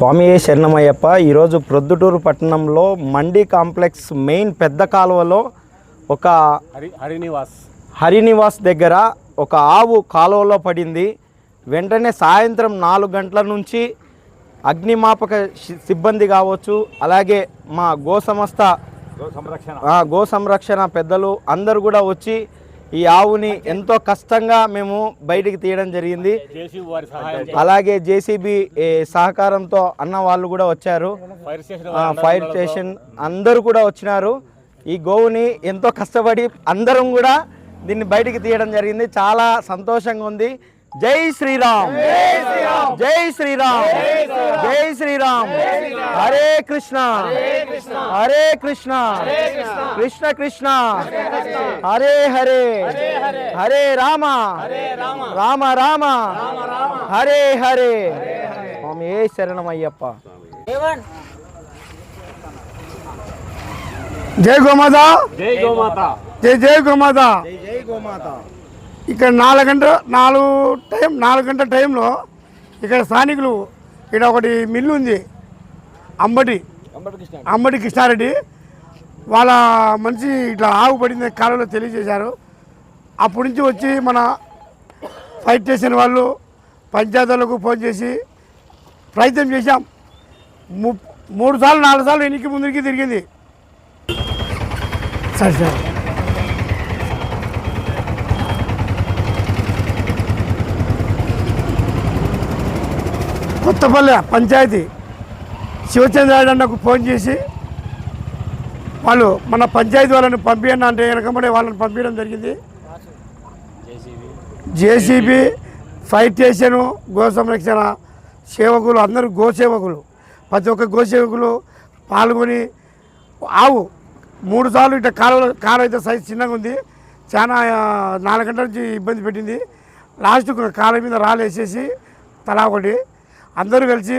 స్వామి శరణమయ్యప్ప. ఈరోజు ప్రొద్దుటూరు పట్టణంలో మండి కాంప్లెక్స్ మెయిన్ పెద్ద కాలువలో ఒక హరి హరినివాస్. హరినివాస్ దగ్గర ఒక ఆవు కాలువలో పడింది. వెంటనే సాయంత్రం నాలుగు గంటల నుంచి అగ్నిమాపక సిబ్బంది కావచ్చు అలాగే మా గో సంస్థ గో సంరక్షణ పెద్దలు అందరూ కూడా వచ్చి ఈ ఆవుని ఎంతో కష్టంగా మేము బయటికి తీయడం జరిగింది. అలాగే జేసీబీ సహకారంతో అన్న వాళ్ళు కూడా వచ్చారు. ఫైర్ స్టేషన్ అందరూ కూడా వచ్చినారు. ఈ గోవుని ఎంతో కష్టపడి అందరం కూడా దీన్ని బయటికి తీయడం జరిగింది. చాలా సంతోషంగా ఉంది. జై శ్రీరామ్ జై శ్రీరామ్ జై శ్రీరామ్ హరే కృష్ణ హరే కృష్ణ కృష్ణ కృష్ణ హరే హరే హరే రామ రామ రామ హరే హరే స్వామి ఏ శరణమయ్యప్ప జై గోమాత జై గోమాత జై జై గోమాత జై గోమాత ఇక్కడ నాలుగు గంట నాలుగు టైం నాలుగు గంటల టైంలో ఇక్కడ స్థానికులు ఇక్కడ ఒకటి మిల్లు ఉంది అంబటి. అంబటి కృష్ణారెడ్డి. వాళ్ళ మనిషి ఇట్లా ఆవు పడింది కాలంలో తెలియజేశారు. అప్పటి నుంచి వచ్చి మన ఫైట్ స్టేషన్ వాళ్ళు పంచాయతీలకు ఫోన్ చేసి ప్రయత్నం చేశాం. మూడు సార్లు నాలుగు సార్లు వెనక్కి ముందుకి తిరిగింది. సరే సరే. కొత్తపల్లె పంచాయతీ శివచంద్రారెడ్డి అన్నకు ఫోన్ చేసి వాళ్ళు మన పంచాయతీ వాళ్ళని పంపించండి అంటే వెనకబడే వాళ్ళని పంపించడం జరిగింది. జేసీబీ ఫైర్ స్టేషను గో సంరక్షణ సేవకులు అందరూ గోసేవకులు ప్రతి ఒక్క గోసేవకులు పాల్గొని ఆవు మూడు సార్లు ఇట్లా కాలువ కారు అయితే సైజ్ చిన్నగా ఉంది. చాలా నాలుగు గంటల నుంచి ఇబ్బంది పెట్టింది. లాస్ట్కు కాళ్ళ మీద రాళ్ళు వేసేసి తలా ఒకటి అందరూ కలిసి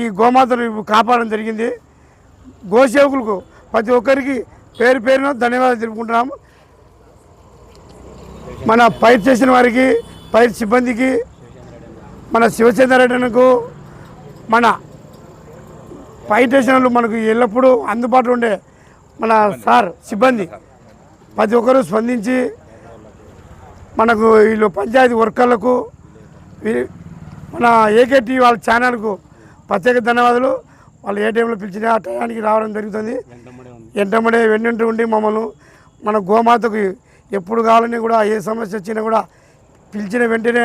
ఈ గోమాతను కాపాడడం జరిగింది. గోసేవకులకు ప్రతి ఒక్కరికి పేరు పేరున ధన్యవాదాలు తెలుపుకుంటున్నాము. మన పైర్ చేసిన వారికి పైర్ సిబ్బందికి మన శివచంద్రారెడ్డికు మన పైర్ స్టేషన్లు మనకు ఎల్లప్పుడూ అందుబాటులో ఉండే మన సార్ సిబ్బంది ప్రతి ఒక్కరూ స్పందించి మనకు వీళ్ళు పంచాయతీ వర్కర్లకు మన ఏకేటీ వాళ్ళ ఛానల్కు ప్రత్యేక ధన్యవాదాలు. వాళ్ళు ఏ టైంలో పిలిచిన ఆ టయానికి రావడం జరుగుతుంది. ఎంటమ్మడే వెన్నంటూ ఉండి మమ్మల్ని మన గోమాతకు ఎప్పుడు కావాలని కూడా ఏ సమస్య వచ్చినా కూడా పిలిచిన వెంటనే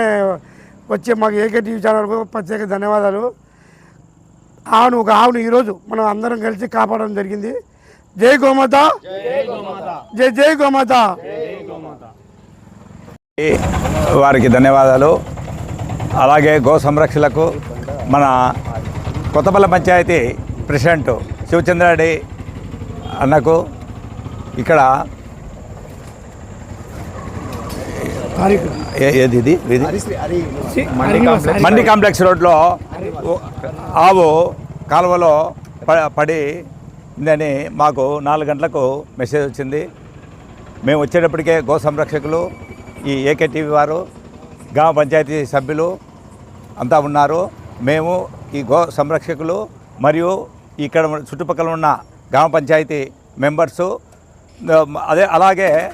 వచ్చే మాకు ఏకే టీవీ ఛానల్కు ప్రత్యేక ధన్యవాదాలు. ఆవును ఒక ఆవును ఈరోజు మనం అందరం కలిసి కాపాడడం జరిగింది. జై గోమాత. జై జై గోమాత. వారికి ధన్యవాదాలు. అలాగే గో సంరక్షణలకు మన కొత్తపల్లి పంచాయతీ ప్రెసిడెంట్ శివచంద్రారెడ్డి అన్నకు ఇక్కడ ఏది ఇది? మండి కాంప్లెక్స్ రోడ్లో ఆవు కాలువలో ప- పడి ఉందని మాకు నాలుగు గంటలకు మెసేజ్ వచ్చింది. మేము వచ్చేటప్పటికే గో సంరక్షకులు ఈ ఏకే టీవీ వారు గ్రామ పంచాయతీ సభ్యులు అంతా ఉన్నారు. మేము ఈ గో సంరక్షకులు మరియు ఇక్కడ చుట్టుపక్కల ఉన్న గ్రామ పంచాయతీ మెంబర్సు అదే అలాగే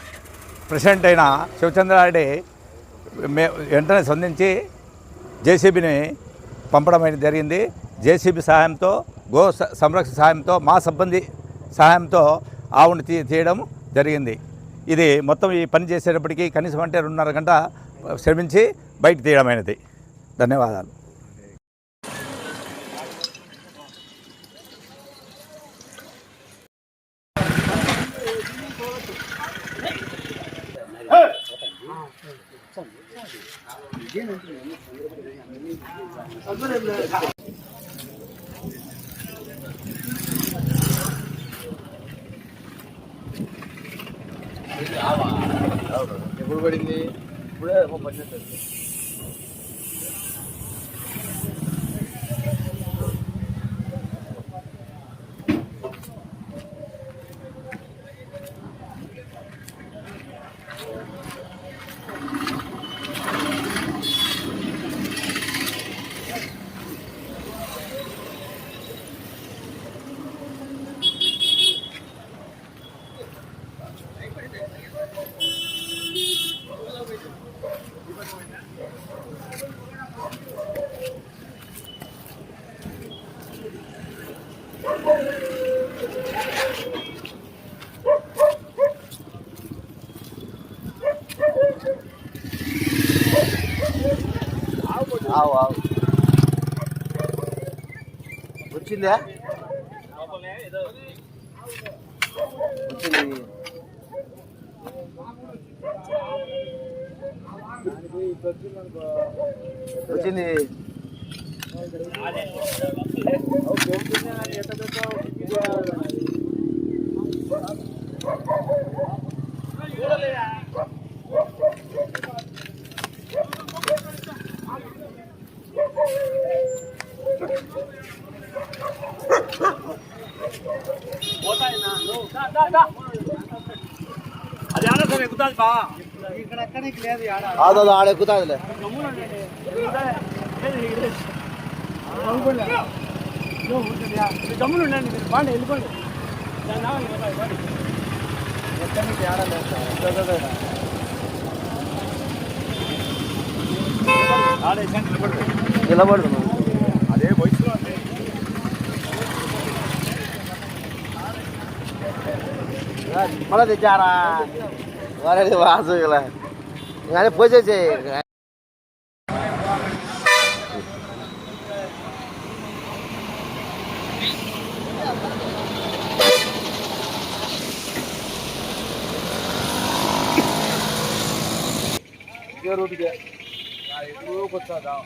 ప్రెసిడెంట్ అయిన శివచంద్రారెడ్డి మే వెంటనే స్పందించి జేసీబీని పంపడం అనేది జరిగింది. జేసీబీ సహాయంతో గో స- సంరక్షణ సహాయంతో మా సిబ్బంది సహాయంతో ఆవుని తీ తీయడం జరిగింది. ఇది మొత్తం ఈ పని చేసేటప్పటికి కనీసం అంటే రెండున్నర గంట శ్రమించి బయట తీయడమైనది ధన్యవాదాలు. ఎప్పుడు పడింది? बचत होते ఆవు ఆవు వచ్చిందా వచ్చింది వచ్చింది అది ఆలోచన ఎక్కుతుంది బా అదో ఆడ ఎక్కుతాదిలే జమ్ములు ఉండండి మీరు బాండి వెళ్ళిపోండి నిలబడుతున్నాం అదే వయసులో మళ్ళీ తెచ్చారా Agora ele vai azul lá. Mas depois é dizer. Garoto que é. Aí, está vou te dar.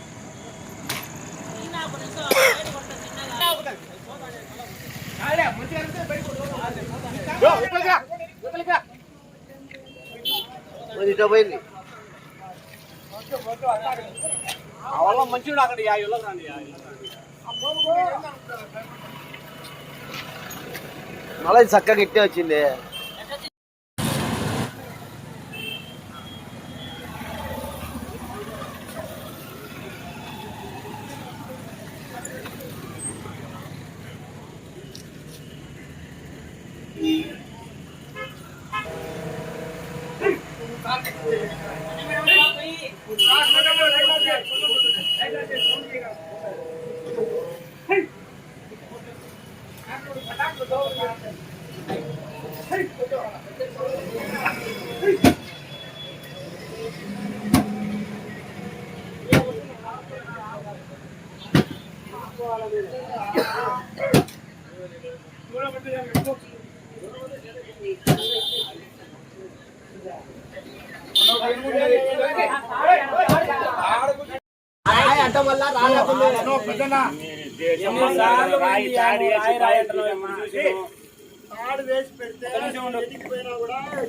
ఇటు పోయింది మంచిగా అక్కడ రండి. మళ్ళీ చక్కగా ఇట్టే వచ్చింది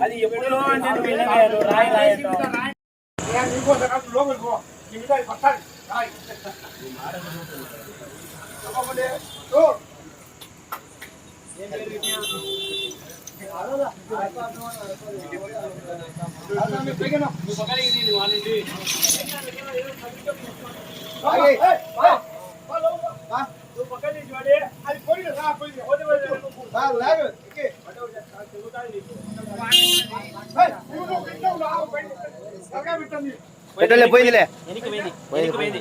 అది ఎప్పుడో అంటే రాయి పెట్టలే పోయిందిలే. పోయింది, పోయింది.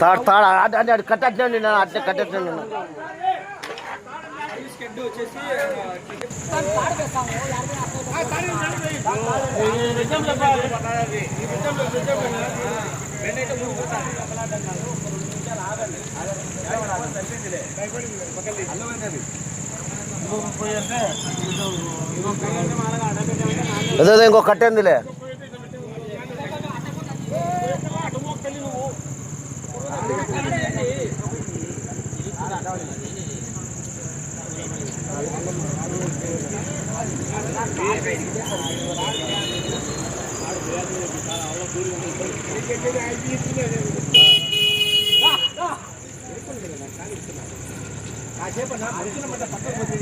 తాడు తాడు అంటే అంటే అటు కట్టట్లేండి నేను అట్లే కట్టట్లేండి నేను ఏదో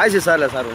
వాయిస్ ఇస్తారులే సార్.